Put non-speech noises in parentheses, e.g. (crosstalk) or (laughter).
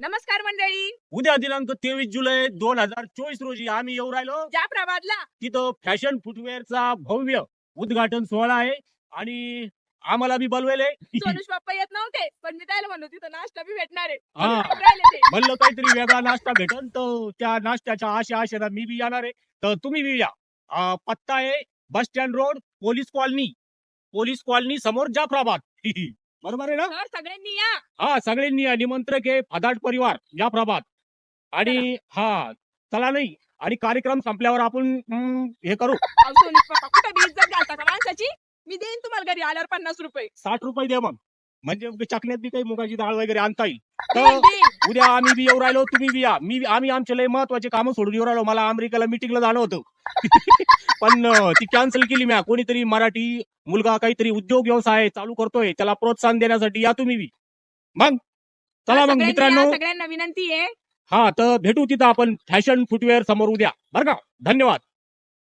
नमस्कार मंडळी. उद्या दिनांक तेवीस जुलै दोन हजार चोवीस रोजी आम्ही येऊ राहिलो. जाफराबादला तिथं फॅशन फुटवेअरचा भव्य उद्घाटन सोहळा आहे आणि आम्हाला बी बोलवेले सोनुष पप्पा येत नव्हते पण मी त्याला म्हणलो तिथं नाश्ता बी भेटणार आहे. म्हणून थांबून राहिले ते. म्हणलं काहीतरी वेगळा नाश्ता भेटन तर त्या नाश्त्याच्या आशा आशेला मी बी येणार आहे. तर तुम्ही बी या. अं, पत्ता आहे bus stand road police colony. Police colony समोर जाफराबाद (laughs) बरोबर आहे ना? तर सगळ्यांनी या. हा सगळ्यांनी या. निमंत्रक आहे फदाट परिवार जाफराबाद आणि हा चला नाही. आणि कार्यक्रम संपल्यावर आपण हम्म, हे करू. अहो, सोनुष पप्पा कुठे बी इज्जत घालता का माणसाची? मी देईन तुम्हाला घरी आल्यावर पन्नास रुपये. साठ रुपये द्या मग. म्हणजे चकल्यात बी काही मुगाची डाळ वगैरे आणता येईल. (laughs) तर. उद्या आम्ही बी येऊ राहिलो तुम्ही बी या. मी आम्ही आमचे लय महत्त्वाचे कामं सोडून येऊ राहिलो. मला अमेरिकेला मिटिंगला जाणं होतं. (laughs) पण ती कॅन्सल केली म्या. कोणीतरी मराठी मुलगा काहीतरी उद्योग व्यवसाय चालू करतोय. त्याला प्रोत्साहन देण्यासाठी या तुम्ही बी. मग? चला मग मित्रांनो. सगळ्यांना विनंती आहे. हा तर भेटू तिथं आपण फॅशन फुटवेअर समोर उद्या. बरं का? धन्यवाद.